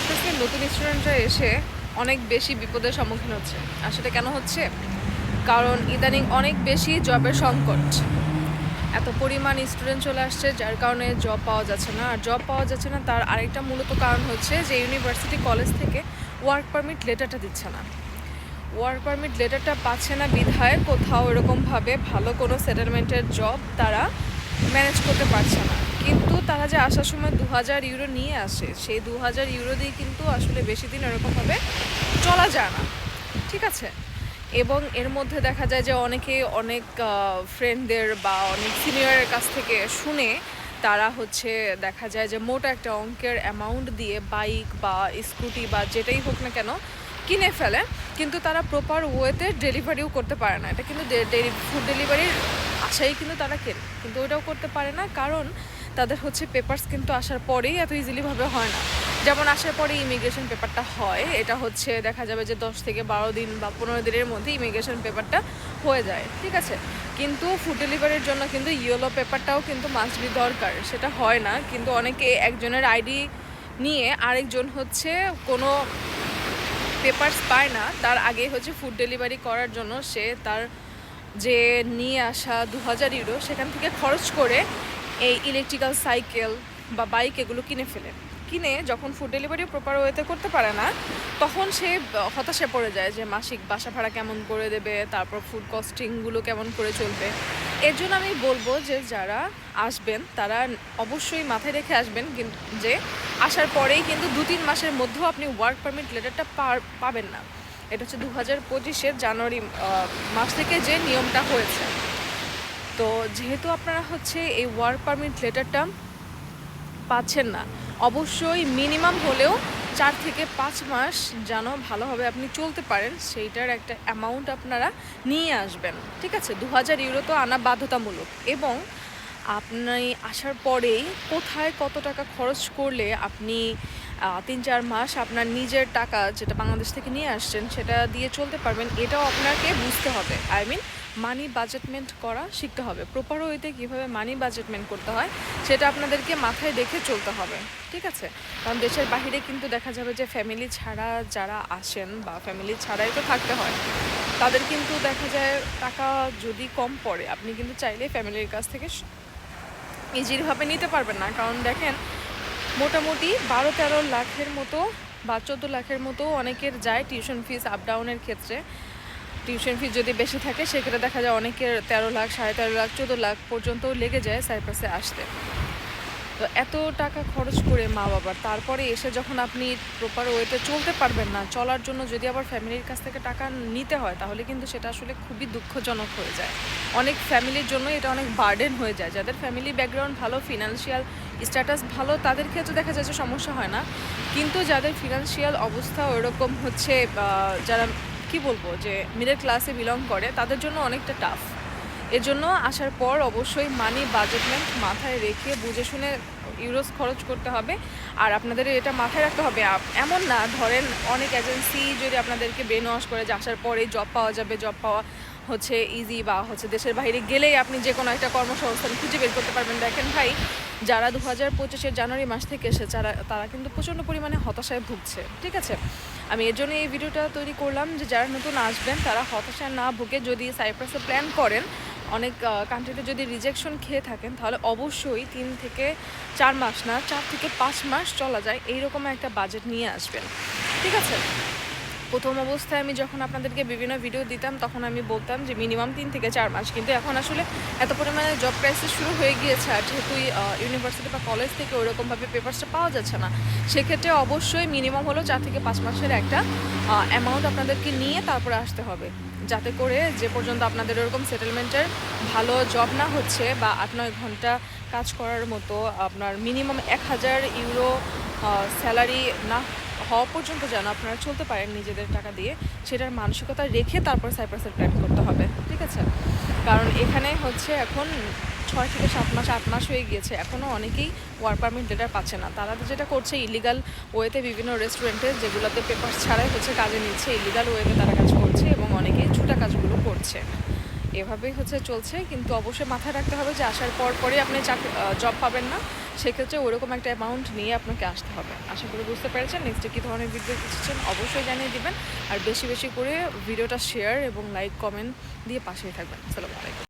সাইপ্রাসের নতুন স্টুডেন্টরা এসে অনেক বেশি বিপদের সম্মুখীন হচ্ছে। আর সেটা কেন হচ্ছে? কারণ ইদানিং অনেক বেশি জবের সংকট। এত পরিমাণ স্টুডেন্ট চলে আসছে, যার কারণে জব পাওয়া যাচ্ছে না। আর জব পাওয়া যাচ্ছে না, তার আরেকটা মূলত কারণ হচ্ছে যে ইউনিভার্সিটি কলেজ থেকে ওয়ার্ক পারমিট লেটারটা দিচ্ছে না। ওয়ার্ক পারমিট লেটারটা পাচ্ছে না বিধায় কোথাও এরকমভাবে ভালো কোনো সেটেলমেন্টের জব তারা ম্যানেজ করতে পারছে না। কিন্তু তারা যে আসার সময় দু হাজার ইউরো নিয়ে আসে, সেই দু হাজার ইউরো দিয়ে কিন্তু আসলে বেশি দিন এরকমভাবে চলা যায় না। ঠিক আছে? এবং এর মধ্যে দেখা যায় যে অনেকে অনেক ফ্রেন্ডদের বা অনেক সিনিয়রের কাছ থেকে শুনে তারা হচ্ছে দেখা যায় যে মোটা একটা অঙ্কের অ্যামাউন্ট দিয়ে বাইক বা স্কুটি বা যেটাই হোক না কেন কিনে ফেলে, কিন্তু তারা প্রপার ওয়েতে ডেলিভারিও করতে পারে না। এটা কিন্তু ফুড ডেলিভারির আশাই কিন্তু তারা কেনে, কিন্তু ওটাও করতে পারে না। কারণ তাদের হচ্ছে পেপার্স কিন্তু আসার পরেই এত ইজিলিভাবে হয় না। যেমন আসার পরে ইমিগ্রেশন পেপারটা হয়, এটা হচ্ছে দেখা যাবে যে দশ থেকে বারো দিন বা পনেরো দিনের মধ্যে ইমিগ্রেশন পেপারটা হয়ে যায়, ঠিক আছে? কিন্তু ফুড ডেলিভারির জন্য কিন্তু ইয়েলো পেপারটাও কিন্তু মাস্ট বি দরকার, সেটা হয় না। কিন্তু অনেকে একজনের আইডি নিয়ে আরেকজন হচ্ছে কোনো পেপারস পায় না, তার আগে হচ্ছে ফুড ডেলিভারি করার জন্য সে তার যে নিয়ে আসা দু হাজার ইউরো সেখান থেকে খরচ করে এই ইলেকট্রিক্যাল সাইকেল বা বাইক এগুলো কিনে ফেলে। কিনে যখন ফুড ডেলিভারি প্রপার ওয়েতে করতে পারে না, তখন সে হতাশে পড়ে যায় যে মাসিক বাসা ভাড়া কেমন করে দেবে, তারপর ফুড কস্টিংগুলো কেমন করে চলবে। এর জন্য আমি বলব যে যারা আসবেন, তারা অবশ্যই মাথায় রেখে আসবেন যে আসার পরেই কিন্তু দু তিন মাসের মধ্যেও আপনি ওয়ার্ক পারমিট লেটারটা পাবেন না। এটা হচ্ছে দু হাজার পঁচিশের জানুয়ারি মাস থেকে যে নিয়মটা হয়েছে। তো যেহেতু আপনারা হচ্ছে এই ওয়ার্ক পারমিট লেটারটা পাচ্ছেন না, অবশ্যই মিনিমাম হলেও চার থেকে পাঁচ মাস যেন ভালোভাবে আপনি চলতে পারেন, সেইটার একটা অ্যামাউন্ট আপনারা নিয়ে আসবেন। ঠিক আছে? দু হাজার ইউরো তো আনা বাধ্যতামূলক এবং আপনি আসার পরেই কোথায় কত টাকা খরচ করলে আপনি তিন চার মাস আপনার নিজের টাকা যেটা বাংলাদেশ থেকে নিয়ে আসছেন সেটা দিয়ে চলতে পারবেন, এটাও আপনাকে বুঝতে হবে। আই মিন মানি বাজেটমেন্ট করা শিখতে হবে। প্রপার ওয়েতে কীভাবে মানি বাজেটমেন্ট করতে হয়, সেটা আপনাদেরকে মাথায় রেখে চলতে হবে, ঠিক আছে? কারণ দেশের বাইরে কিন্তু দেখা যাবে যে ফ্যামিলি ছাড়া যারা আসেন বা ফ্যামিলি ছাড়াই তো থাকতে হয়, তাদের কিন্তু দেখা যায় টাকা যদি কম পড়ে, আপনি কিন্তু চাইলে ফ্যামিলির কাছ থেকে ইজিভাবে নিতে পারবেন না। কারণ দেখেন, মোটামুটি বারো তেরো লাখের মতো বা চোদ্দ লাখের মতো অনেকের যায় টিউশন ফিস আপ ডাউনের ক্ষেত্রে। টিউশন ফিস যদি বেশি থাকে, সেক্ষেত্রে দেখা যায় অনেকের তেরো লাখ, সাড়ে তেরো লাখ, চোদ্দ লাখ পর্যন্ত লেগে যায় সাইপ্রাসে আসতে। তো এত টাকা খরচ করে মা বাবার, তারপরে এসে যখন আপনি প্রপার ওয়েতে চলতে পারবেন না, চলার জন্য যদি আবার ফ্যামিলির কাছ থেকে টাকা নিতে হয়, তাহলে কিন্তু সেটা আসলে খুবই দুঃখজনক হয়ে যায়। অনেক ফ্যামিলির জন্য এটা অনেক বার্ডেন হয়ে যায়। যাদের ফ্যামিলি ব্যাকগ্রাউন্ড ভালো ফিনান্সিয়াল স্ট্যাটাস ভালো, তাদের ক্ষেত্রে দেখা যায় যে সমস্যা হয় না। কিন্তু যাদের ফিনান্সিয়াল অবস্থা ওরকম হচ্ছে যারা কি বলব যে মিডল ক্লাসে বিলং করে, তাদের জন্য অনেকটা টাফ এর জন্য আসার পর অবশ্যই মানি বাজেটমেন্ট মাথায় রেখে বুঝে শুনে ইউরোস খরচ করতে হবে। আর আপনাদের এটা মাথায় রাখতে হবে এমন না, ধরেন অনেক এজেন্সি যদি আপনাদেরকে ব্রেন ওয়াশ করে যে আসার পরে জব পাওয়া যাবে জব পাওয়া হচ্ছে ইজি বা হচ্ছে দেশের বাইরে গেলেই আপনি যে কোনো একটা কর্মসংস্থান খুঁজে বের করতে পারবেন। দেখেন ভাই যারা দু হাজার পঁচিশের জানুয়ারি মাস থেকে এসে যারা তারা কিন্তু প্রচণ্ড পরিমাণে হতাশায় ভুগছে, ঠিক আছে? আমি এর জন্য এই ভিডিওটা তৈরি করলাম যে যারা নতুন আসবেন, তারা হতাশায় না ভুগে যদি সাইপ্রাসে প্ল্যান করেন, অনেক কান্ট্রিতে যদি রিজেকশন খেয়ে থাকেন, তাহলে অবশ্যই তিন থেকে চার মাস না, চার থেকে পাঁচ মাস চলা যায়, এইরকম একটা বাজেট নিয়ে আসবেন, ঠিক আছে? প্রথম অবস্থায় আমি যখন আপনাদেরকে বিভিন্ন ভিডিও দিতাম, তখন আমি বলতাম যে মিনিমাম তিন থেকে চার মাস। কিন্তু এখন আসলে এত পরিমাণে জব ক্রাইসিস শুরু হয়ে গিয়েছে আর যেহেতু ইউনিভার্সিটি বা কলেজ থেকে ওরকমভাবে পেপারসটা পাওয়া যাচ্ছে না, সেক্ষেত্রে অবশ্যই মিনিমাম হলো চার থেকে পাঁচ মাসের একটা অ্যামাউন্ট আপনাদেরকে নিয়ে তারপরে আসতে হবে। যাতে করে যে পর্যন্ত আপনাদের ওরকম সেটেলমেন্টের ভালো জব না হচ্ছে বা আট নয় ঘণ্টা কাজ করার মতো আপনার মিনিমাম এক হাজার ইউরো স্যালারি না হওয়া পর্যন্ত যেন আপনারা চলতে পারেন নিজেদের টাকা দিয়ে, সেটার মানসিকতা রেখে তারপর সাইপ্রাসের প্ল্যান করতে হবে, ঠিক আছে? কারণ এখানে হচ্ছে এখন ছয় থেকে সাত মাস, আট মাস হয়ে গিয়েছে এখনও অনেকেই ওয়ার্ক পারমিট লেটার পাচ্ছে না। তারা যেটা করছে ইলিগাল ওয়েতে বিভিন্ন রেস্টুরেন্টে যেগুলোতে পেপার ছাড়াই হচ্ছে কাজে নিচ্ছে ইলিগাল ওয়েতে তারা কাজ করছে এবং অনেকেই ছুটা কাজগুলো করছে। এভাবেই হচ্ছে চলছে, কিন্তু অবশ্যই মাথায় রাখতে হবে যে আসার পর পরে আপনি চাকরি জব পাবেন না। সেক্ষেত্রে ওরকম একটা অ্যামাউন্ট নিয়ে আপনাকে আসতে হবে। আশা করি বুঝতে পেরেছেন। নেক্সটে কী ধরনের ভিডিও দিচ্ছেন অবশ্যই জানিয়ে দিবেন। আর বেশি বেশি করে ভিডিওটা শেয়ার এবং লাইক কমেন্ট দিয়ে পাশেই থাকবেন। আসসালামু আলাইকুম।